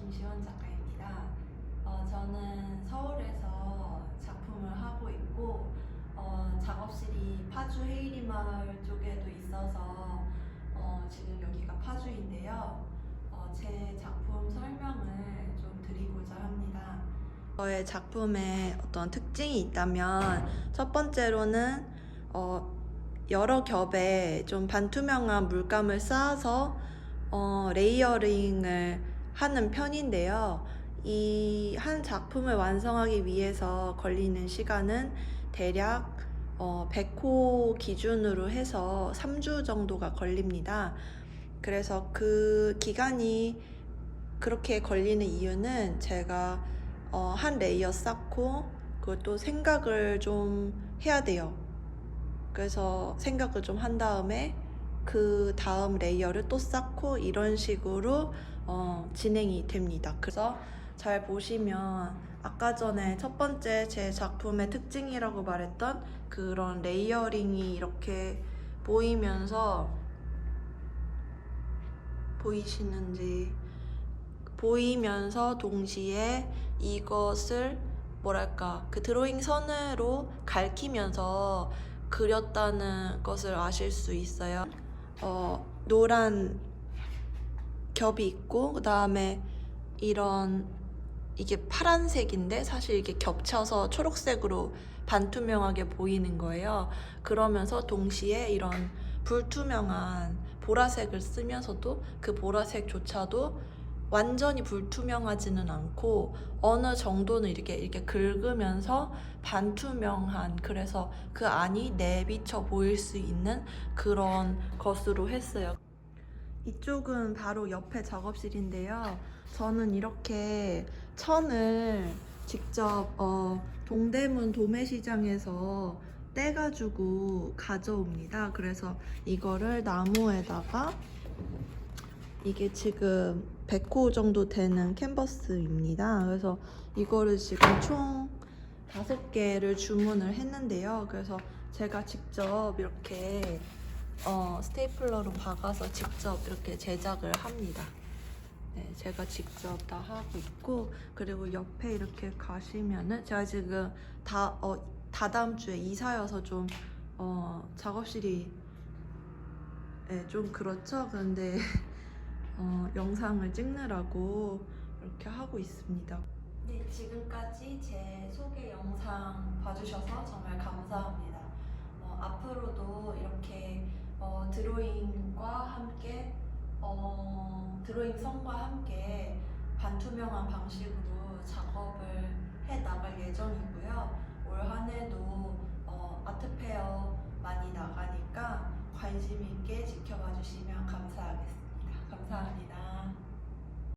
김시원 작가입니다. 어, 저는 서울에서 작품을 하고 있고 어, 작업실이 파주 헤이리 마을 쪽에도 있어서 어, 지금 여기가 파주인데요. 어, 제 작품 설명을 좀 드리고자 합니다. 저의 작품에 어떤 특징이 있다면 첫 번째로는 어, 여러 겹에 좀 반투명한 물감을 쌓아서 어, 레이어링을 하는 편인데요. 이 한 작품을 완성하기 위해서 걸리는 시간은 대략 어, 100호 기준으로 해서 3주 정도가 걸립니다. 그래서 그 기간이 그렇게 걸리는 이유는 제가 어, 한 레이어 쌓고 그것도 생각을 좀 해야 돼요. 그래서 생각을 좀 한 다음에 그 다음 레이어를 또 쌓고 이런 식으로 어, 진행이 됩니다. 그래서 잘 보시면 아까 전에 첫 번째 제 작품의 특징이라고 말했던 그런 레이어링이 이렇게 보이면서 보이시는지 보이면서 동시에 이것을 뭐랄까 그 드로잉 선으로 가리키면서 그렸다는 것을 아실 수 있어요. 어, 노란 겹이 있고 그 다음에 이런 이게 파란색인데 사실 이게 겹쳐서 초록색으로 반투명하게 보이는 거예요. 그러면서 동시에 이런 불투명한 보라색을 쓰면서도 그 보라색조차도 완전히 불투명하지는 않고 어느 정도는 이렇게 이렇게 긁으면서 반투명한 그래서 그 안이 내비쳐 보일 수 있는 그런 것으로 했어요. 이쪽은 바로 옆에 작업실인데요. 저는 이렇게 천을 직접 어, 동대문 도매시장에서 떼가지고 가져옵니다. 그래서 이거를 나무에다가 이게 지금 100호 정도 되는 캔버스입니다. 그래서 이거를 지금 총 5개를 주문을 했는데요. 그래서 제가 직접 이렇게 어, 스테이플러로 박아서 직접 이렇게 제작을 합니다. 네, 제가 직접 다 하고 있고 그리고 옆에 이렇게 가시면은 제가 지금 다 어, 다다음 주에 이사여서 좀 어, 작업실이 네, 좀 그렇죠. 근데 어, 영상을 찍느라고 이렇게 하고 있습니다. 네, 지금까지 제 소개 영상 봐주셔서 정말 감사합니다. 어, 앞으로도 이렇게 어, 드로잉과 함께 어, 드로잉 선과 함께 반투명한 방식으로 작업을 해 나갈 예정이고요. 올 한해도 어, 아트페어 많이 나가니까 관심 있게 지켜봐 주시면 감사하겠습니다. 감사합니다.